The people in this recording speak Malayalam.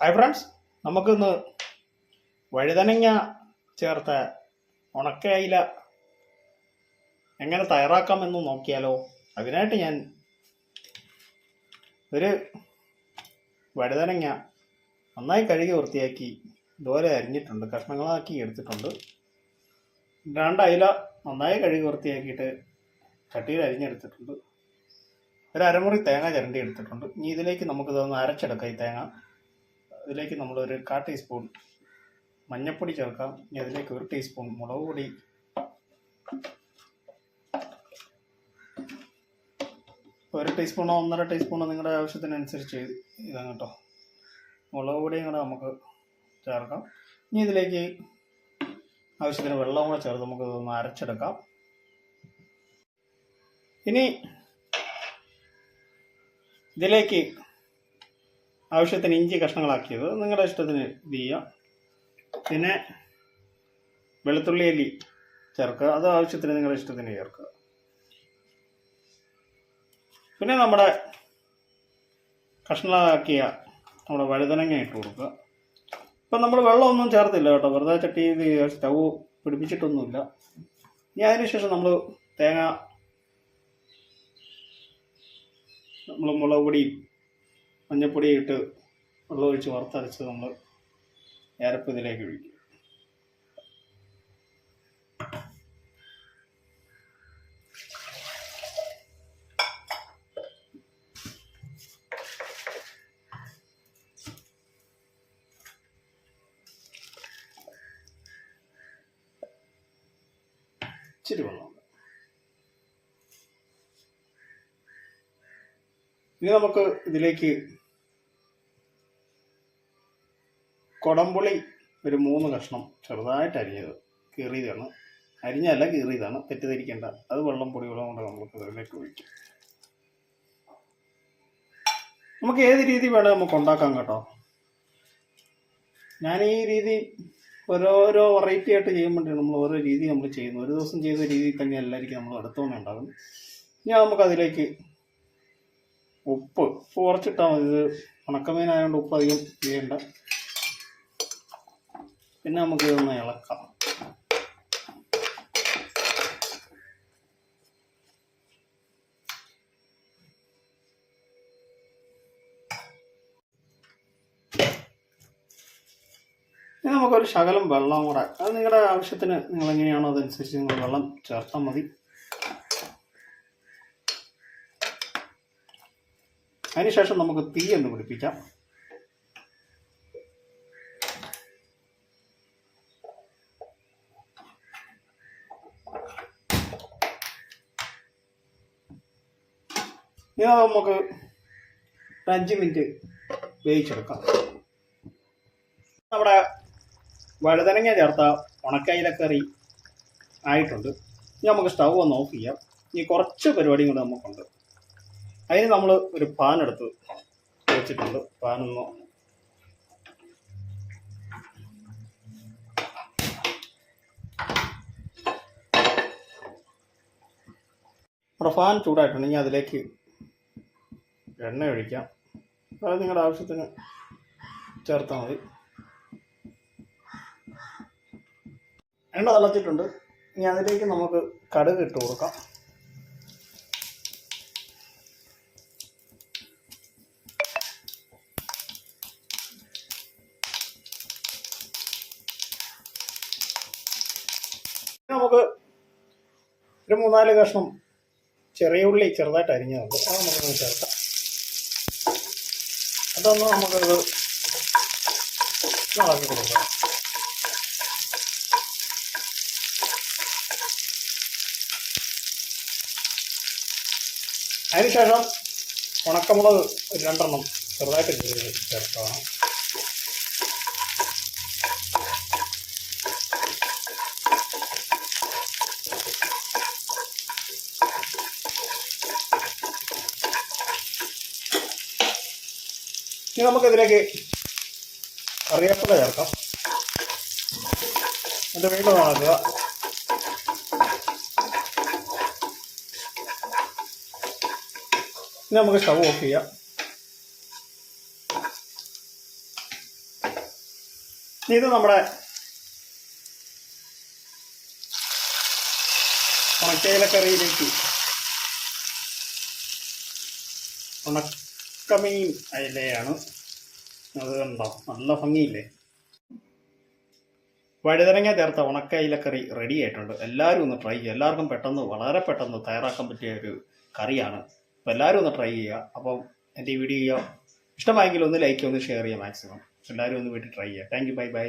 ഹായ് ഫ്രണ്ട്സ് നമുക്കിന്ന് വഴുതനങ്ങ ചേർത്ത ഉണക്കയില എങ്ങനെ തയ്യാറാക്കാമെന്ന് നോക്കിയാലോ? അതിനായിട്ട് ഞാൻ ഒരു വഴുതനങ്ങ നന്നായി കഴുകി വൃത്തിയാക്കി ഇതുപോലെ അരിഞ്ഞിട്ടുണ്ട് കഷ്ണങ്ങളാക്കി എടുത്തിട്ടുണ്ട്. രണ്ട് അയില നന്നായി കഴുകി വൃത്തിയാക്കിയിട്ട് ചട്ടിയിൽ അരിഞ്ഞെടുത്തിട്ടുണ്ട്. ഒരു അരമുറി തേങ്ങ ചിരണ്ടി എടുത്തിട്ടുണ്ട്. ഇനി ഇതിലേക്ക് നമുക്കിതൊന്ന് അരച്ചെടുക്കാം ഈ തേങ്ങ. ഇതിലേക്ക് നമ്മൾ ഒരു കാ ടീസ്പൂൺ മഞ്ഞൾപ്പൊടി ചേർക്കാം. ഇനി അതിലേക്ക് ഒരു ടീസ്പൂൺ മുളക് പൊടി. ഒരു ടീസ്പൂണോ ഒന്നര ടീസ്പൂണോ നിങ്ങളുടെ ആവശ്യത്തിനനുസരിച്ച് ഇതാണ് കേട്ടോ. മുളക് പൊടിയും കൂടെ നമുക്ക് ചേർക്കാം. ഇനി ഇതിലേക്ക് ആവശ്യത്തിന് വെള്ളം കൂടെ ചേർത്ത് നമുക്ക് ഇതൊന്ന് അരച്ചെടുക്കാം. ഇനി ഇതിലേക്ക് ആവശ്യത്തിന് ഇഞ്ചി കഷ്ണങ്ങളാക്കിയത്. നിങ്ങളുടെ ഇഷ്ടത്തിന് ഇത് ചെയ്യാം. പിന്നെ വെളുത്തുള്ളി അല്ലി ചേർക്കുക. അത് ആവശ്യത്തിന് നിങ്ങളുടെ ഇഷ്ടത്തിന് ചേർക്കുക. പിന്നെ നമ്മുടെ കഷ്ണങ്ങളാക്കിയ നമ്മുടെ വഴുതനങ്ങ ഇട്ട് കൊടുക്കുക. ഇപ്പം നമ്മൾ വെള്ളമൊന്നും ചേർത്തില്ല കേട്ടോ. വെറുതെ ചട്ടി ഇത് സ്റ്റൗ പിടിപ്പിച്ചിട്ടൊന്നുമില്ല. ഇനി അതിനുശേഷം നമ്മൾ തേങ്ങ നമ്മൾ മുളക് പൊടിയും മഞ്ഞപ്പൊടി ഇട്ട് വെള്ളമൊഴിച്ച് വറുത്തരച്ച് നമ്മൾ ഏരപ്പ് ഇതിലേക്ക് ഒഴിക്കും. ഇച്ചിരി വെള്ളം. ഇനി നമുക്ക് ഇതിലേക്ക് കൊടംപുളി ഒരു മൂന്ന് കഷ്ണം ചെറുതായിട്ട് അരിഞ്ഞത്. കീറിയതാണ്. അരിഞ്ഞല്ല കീറിയതാണ്. തെറ്റിദ്ധരിക്കേണ്ട. അത് വെള്ളം പൊടി വെള്ളം കൊണ്ട് നമുക്ക് ഇതിലേക്ക് ഒഴിക്കും. നമുക്ക് ഏത് രീതി വേണേൽ നമുക്ക് ഉണ്ടാക്കാം കേട്ടോ. ഞാൻ ഈ രീതി ഓരോരോ വെറൈറ്റി ആയിട്ട് ചെയ്യുമ്പോൾ നമ്മൾ ഓരോ രീതി നമ്മൾ ചെയ്യുന്നത് ഒരു ദിവസം ചെയ്ത രീതിയിൽ തന്നെ എല്ലാവർക്കും നമ്മൾ അടുത്തോന്നെ ഉണ്ടാകും ഇനി നമുക്ക് അതിലേക്ക് ഉപ്പ്. ഉപ്പ് കുറച്ചിട്ടാൽ മതി. ഇത് ഉണക്കമീനായതുകൊണ്ട് ഉപ്പ് അധികം ചെയ്യണ്ട പിന്നെ നമുക്ക് ഇതൊന്ന് ഇളക്കാം. നമുക്കൊരു ശകലം വെള്ളം കൂടെ. അത് നിങ്ങളുടെ ആവശ്യത്തിന് നിങ്ങൾ എങ്ങനെയാണോ അതനുസരിച്ച് നിങ്ങൾ വെള്ളം ചേർത്താൽ മതി. അതിനുശേഷം നമുക്ക് തീ ഒന്ന് പിടിപ്പിക്കാം. ഇനി നമുക്ക് അഞ്ച് മിനിറ്റ് വേവിച്ചെടുക്കാം. നമ്മുടെ വഴുതനങ്ങ ചേർത്ത ഉണക്കയിലക്കറി ആയിട്ടുണ്ട്. ഇനി നമുക്ക് സ്റ്റൗ ഒന്ന് ഓഫ് ചെയ്യാം. ഇനി കുറച്ച് പരിപാടിയും കൂടെ നമുക്കുണ്ട്. അതിന് നമ്മൾ ഒരു പാൻ എടുത്ത് വെച്ചിട്ടുണ്ട്. പാനൊന്ന് നമ്മുടെ ഫാൻ ചൂടായിട്ടുണ്ടെങ്കിൽ അതിലേക്ക് എണ്ണ ഒഴിക്കാം. അത് നിങ്ങളുടെ ആവശ്യത്തിന് ചേർത്താൽ മതി. എണ്ണ തിളച്ചിട്ടുണ്ട്. ഇനി അതിലേക്ക് നമുക്ക് കടുക് ഇട്ട് കൊടുക്കാം. നമുക്ക് ഒരു മൂന്നാൽ കഷ്ണം ചെറിയ ഉള്ളി ചെറുതായിട്ട് അരിഞ്ഞതുണ്ട് അത് നമുക്കൊന്ന് ചേർക്കാം. അതൊന്ന് നമുക്കത് ഇളക്കി കൊടുക്കാം. അതിനുശേഷം ഉണക്കമുളക് രണ്ടെണ്ണം ചെറുതായിട്ട് കീറി ചേർക്കണം ഇനി നമുക്കിതിലേക്ക് കറിവേപ്പില ചേർക്കാം. എന്നിട്ട് വീണ്ടും നടക്കുക ഇനി നമുക്ക് സ്റ്റവ് ഓഫ് ചെയ്യാം. ഇത് നമ്മുടെ ഉണക്കയിലക്കറിയിലേക്ക് ഉണക്കമീൻ അയിലയാണ്. അത് കണ്ടോ? നല്ല ഭംഗിയില്ലേ? വഴുതനങ്ങ ചേർത്ത ഉണക്ക അയിലക്കറി റെഡി ആയിട്ടുണ്ട്. എല്ലാവരും ഒന്ന് ട്രൈ ചെയ്യുക. എല്ലാവർക്കും പെട്ടെന്ന് വളരെ പെട്ടെന്ന് തയ്യാറാക്കാൻ പറ്റിയ ഒരു കറിയാണ്. അപ്പോൾ എല്ലാവരും ഒന്ന് ട്രൈ ചെയ്യുക. അപ്പം എന്റെ ഈ വീഡിയോ ഇഷ്ടമായെങ്കിൽ ഒന്ന് ലൈക്ക് ഒന്ന് ഷെയർ ചെയ്യുക മാക്സിമം എല്ലാവരും ഒന്ന് വീട്ടിൽ ട്രൈ ചെയ്യുക. Thank you bye bye